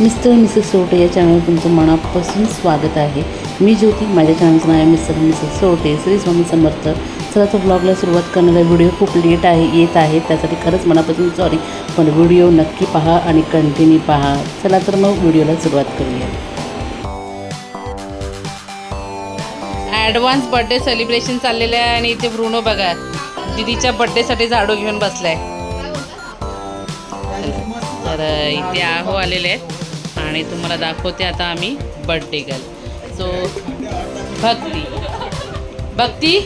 Mister missus sauté या चॅनलवर तुमचं मनापासून स्वागत आहे. मी ज्योती माझ्या चॅनलचं नाव आहे मिस्टर मिसेस सोटे श्री स्वामी समर्थ. चला तर ब्लॉगला सुरुवात करणारा व्हिडिओ खूप लेट आहे येत आहे. त्यासाठी खरंच मनापासून सॉरी पण व्हिडिओ नक्की पहा आणि कंटिन्यू पहा. चला तर मग व्हिडिओला सुरुवात करूया. ॲडव्हान्स बर्थडे सेलिब्रेशन चाललेलं आहे आणि इथे भ्रुणो बघा. दिदीच्या बर्थडेसाठी झाडू घेऊन बसलाय. तर इथे आहो आलेले आहेत. आणि तुम्हाला दाखवते आता आम्ही birthday girl so Bhakti. Bhakti?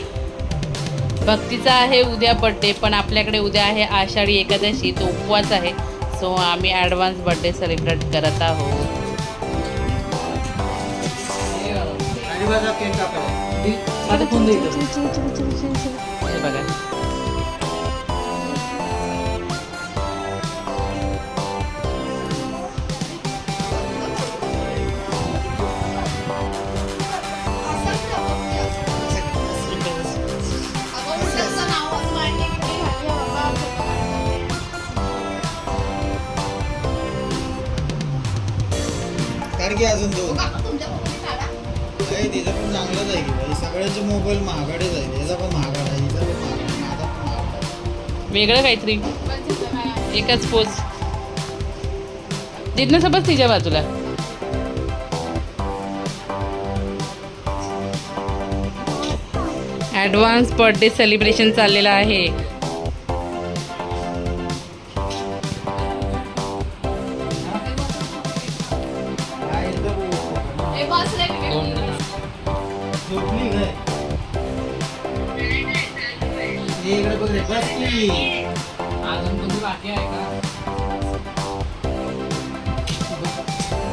भक्तीचा आहे उद्या बर्थडे पण आपल्याकडे उद्या आहे आषाढी एकादशी तो उपवास आहे. सो आम्ही ॲडव्हान्स बर्थडे सेलिब्रेट करत आहोत. हे बघा. कारण की अजून दोन नाही तिचं पण चांगलंच आहे की बाई. सगळ्याचे मोबाईल महागाडेच आहे याचा पण महागाड आहे. हिचा पण महागाड आहे, माझा पण महागाड आहे. वेगळं काहीतरी. एकच पोच जिथनं सबच तिच्या बाजूला. ॲडव्हान्स बर्थडे सेलिब्रेशन चाललेलं आहे. इकडे बघ रे बस की?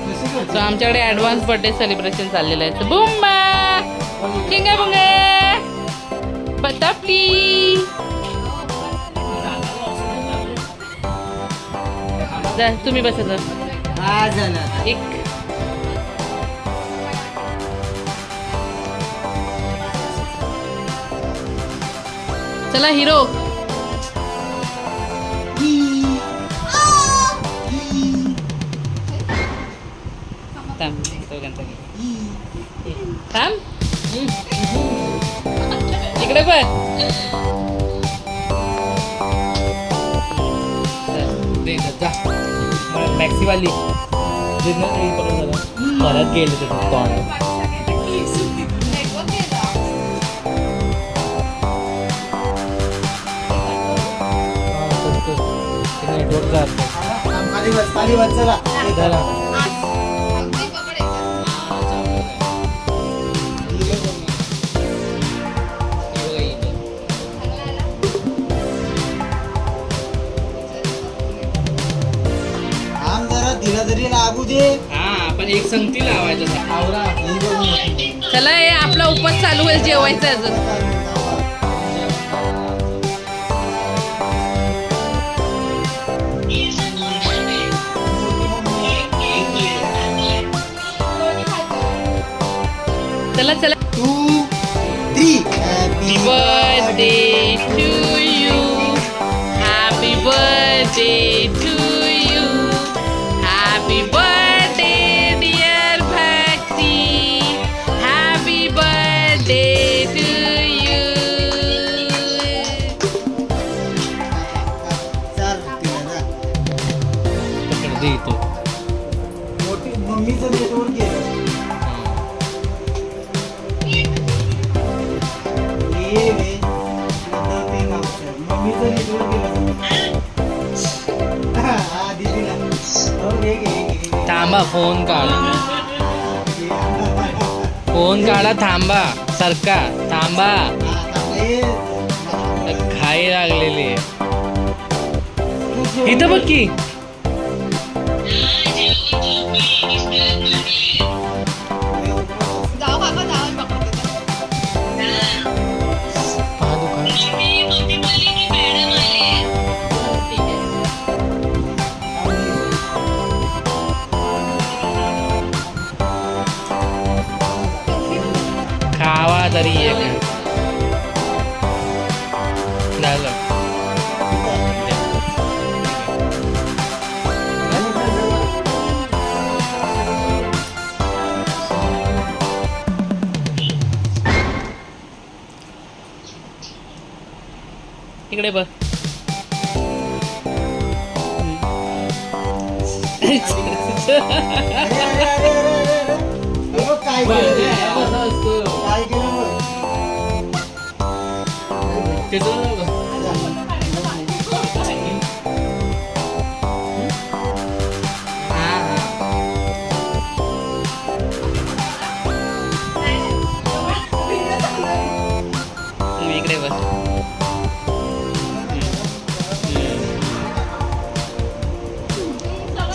कशी सो करते? आमच्याकडे ॲडव्हान्स बर्थडे सेलिब्रेशन चाललेलं आहे. बुम्बा चिंगा बुंगा! बतापली जा तुम्ही बसा जा. झालं आता. एक चला हिरो. थांब थांब. इकडे पण मॅक्सीवाली. परत गेले ते कोण चला जरा दिला तरी लागू दे हा पण एक संगती लावायचं आवरा चला हे आपला उपवास चालू आहे जेवायचं अजून. Birthday to you. Happy birthday to you. Happy birthday, dear Bhakti. Happy birthday to you. मोठी मम्मीचं नेटवर्क गेलं थांबा फोन काढा. फोन काढा थांबा. सरका थांबा. खाई लागलेली आहे. इथं बघ की. तिकडे बघ. इकडे बघ.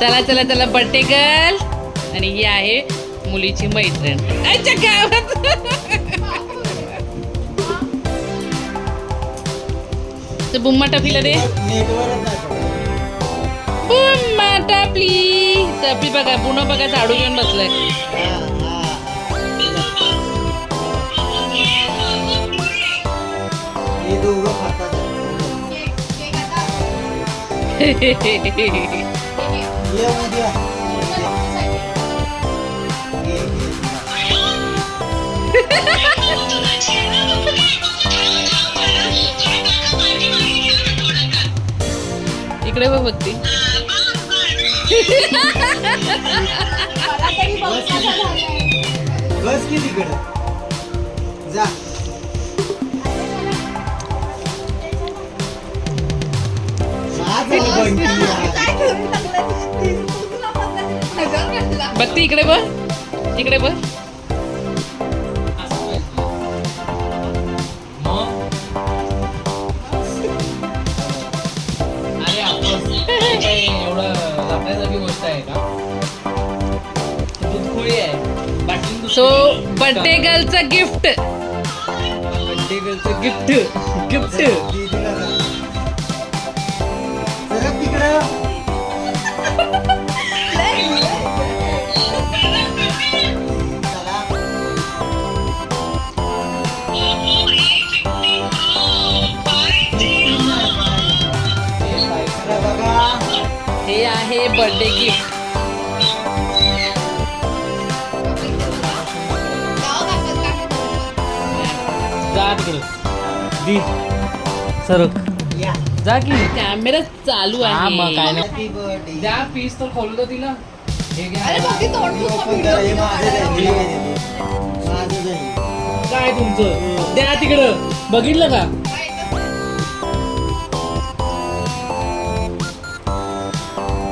चला चला चला बड्डे गर्ल आणि ही आहे मुलीची मैत्रीण. अच्छा तर बुम्मा टपलीला दे. बुम्मा टपली. टपली बघा पुन्हा बघा झाडू घेऊन बसलाय. हा, उद्या. इकडे बघ बघती. बस की तिकडं. जा. बघती इकडे बघ. इकडे बघ. एवढं गोष्ट आहे का सो बड्डे गर्लचं गिफ्ट बड्डे गर्लचं गिफ्ट गिफ्ट हे आहे बर्थडे गिफ्ट जा तिकडं. दी सरक. या. जा की. कॅमेरा चालू हा, मग काय आहे नाही. हॅपी बर्थडे द्या पीस तर खोलू दे तिला. हे घ्या. हे माझं आहे, हे माझं आहे. काय तुमचं? द्या तिकडं. बघितलं का?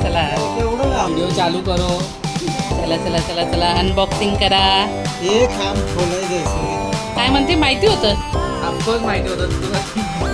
चला. लाव व्हिडिओ चालू करो. चला चला चला चला. अनबॉक्सिंग करा. हे खांब खोलायचं आहे. काय म्हणते? माहिती होतं? ऑफकोर्स माहिती होतं. तुला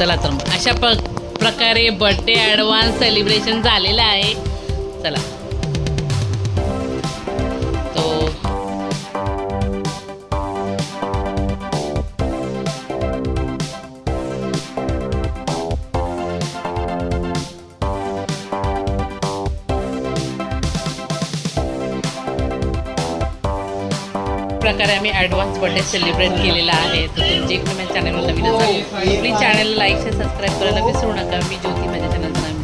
चला तर मग. अशा प्र प्रकारे बर्थडे ॲडव्हान्स सेलिब्रेशन झालेलं आहे. चला. आम्ही ॲडव्हान्स बर्थडे सेलिब्रेट केलेला आहे. तर तुमची एक माझ्या चॅनलवर नवीन असाल please channel like share subscribe करायला विसरू नका. मी ज्योती माझ्या चॅनलचं